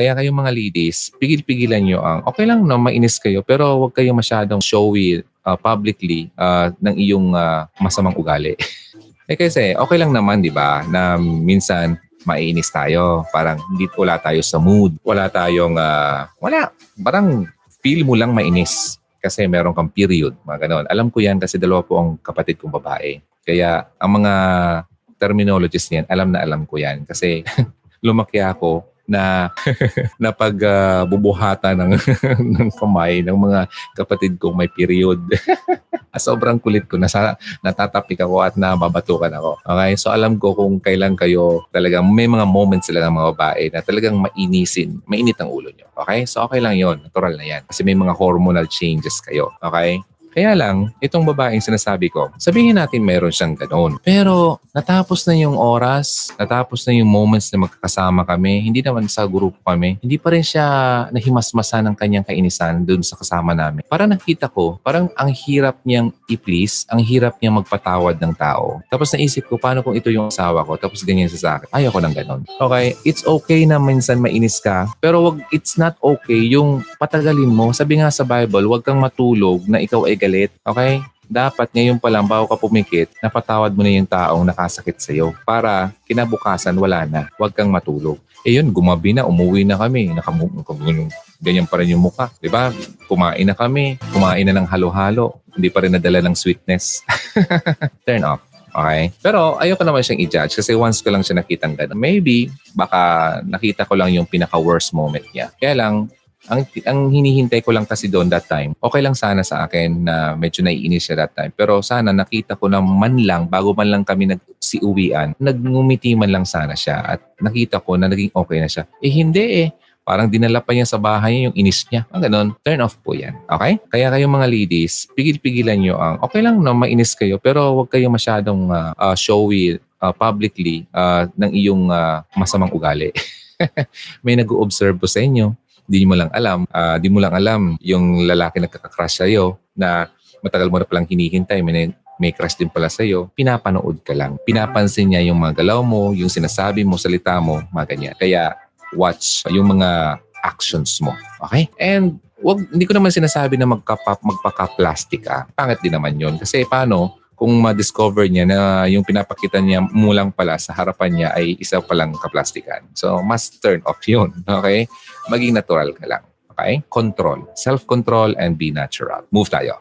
Kaya kayong mga ladies, pigil-pigilan nyo ang, okay lang na mainis kayo, pero huwag kayo masyadong showy uh, publicly uh, ng iyong uh, masamang ugali. eh kasi, okay lang naman, di ba, na minsan maiinis tayo. Parang hindi wala tayo sa mood. Wala tayong, uh, wala. Parang feel mo lang mainis kasi meron kang period, mga ganon. Alam ko yan kasi dalawa po ang kapatid kong babae. Kaya ang mga terminologies niyan, alam na alam ko yan. Kasi lumaki ako na na pag uh, ng ng kamay ng mga kapatid kong may period. Sobrang kulit ko nasa natatapik ako at nababatukan ako. Okay? So alam ko kung kailan kayo talagang may mga moments sila ng mga babae na talagang mainisin, mainit ang ulo nyo. Okay? So okay lang 'yon, natural na 'yan kasi may mga hormonal changes kayo. Okay? Kaya lang, itong babaeng sinasabi ko, sabihin natin meron siyang ganoon. Pero natapos na yung oras, natapos na yung moments na magkakasama kami, hindi naman sa grupo kami, hindi pa rin siya nahimasmasa ng kanyang kainisan doon sa kasama namin. Para nakita ko, parang ang hirap niyang i-please, ang hirap niyang magpatawad ng tao. Tapos naisip ko, paano kung ito yung asawa ko, tapos ganyan siya sa akin. Ayoko ng ganon. Okay, it's okay na minsan mainis ka, pero wag, it's not okay yung patagalin mo. Sabi nga sa Bible, wag kang matulog na ikaw ay galit. Okay? Dapat ngayon pa lang, bago ka pumikit, napatawad mo na yung taong nakasakit sa'yo para kinabukasan wala na. Huwag kang matulog. Eh yun, gumabi na, umuwi na kami. Nakamu- ganyan pa rin yung mukha. Di ba? Kumain na kami. Kumain na ng halo-halo. Hindi pa rin nadala ng sweetness. Turn off. Okay? Pero ayoko naman siyang i-judge kasi once ko lang siya nakitang gano'n. Maybe, baka nakita ko lang yung pinaka-worst moment niya. Kaya lang, ang, ang hinihintay ko lang kasi doon that time, okay lang sana sa akin na medyo naiinis siya that time. Pero sana nakita ko na man lang, bago man lang kami nag si uwian, nagngumiti man lang sana siya at nakita ko na naging okay na siya. Eh hindi eh. Parang dinala pa niya sa bahay niya yung inis niya. Ang ganon, turn off po yan. Okay? Kaya kayong mga ladies, pigil-pigilan nyo ang, okay lang na mainis kayo, pero huwag kayo masyadong uh, uh, showy uh, publicly uh, ng iyong uh, masamang ugali. May nag-observe po sa inyo di mo lang alam, uh, di mo lang alam yung lalaki nagkakakrush sa'yo na matagal mo na palang hinihintay, may, may crush din pala sa'yo, pinapanood ka lang. Pinapansin niya yung mga galaw mo, yung sinasabi mo, salita mo, mga ganyan. Kaya watch yung mga actions mo. Okay? And wag, hindi ko naman sinasabi na magkapa, magpaka-plastic ka. Pangit din naman yon Kasi paano, kung ma-discover niya na yung pinapakita niya mulang pala sa harapan niya ay isa palang kaplastikan. So, must turn off yun. Okay? Maging natural ka lang. Okay? Control. Self-control and be natural. Move tayo.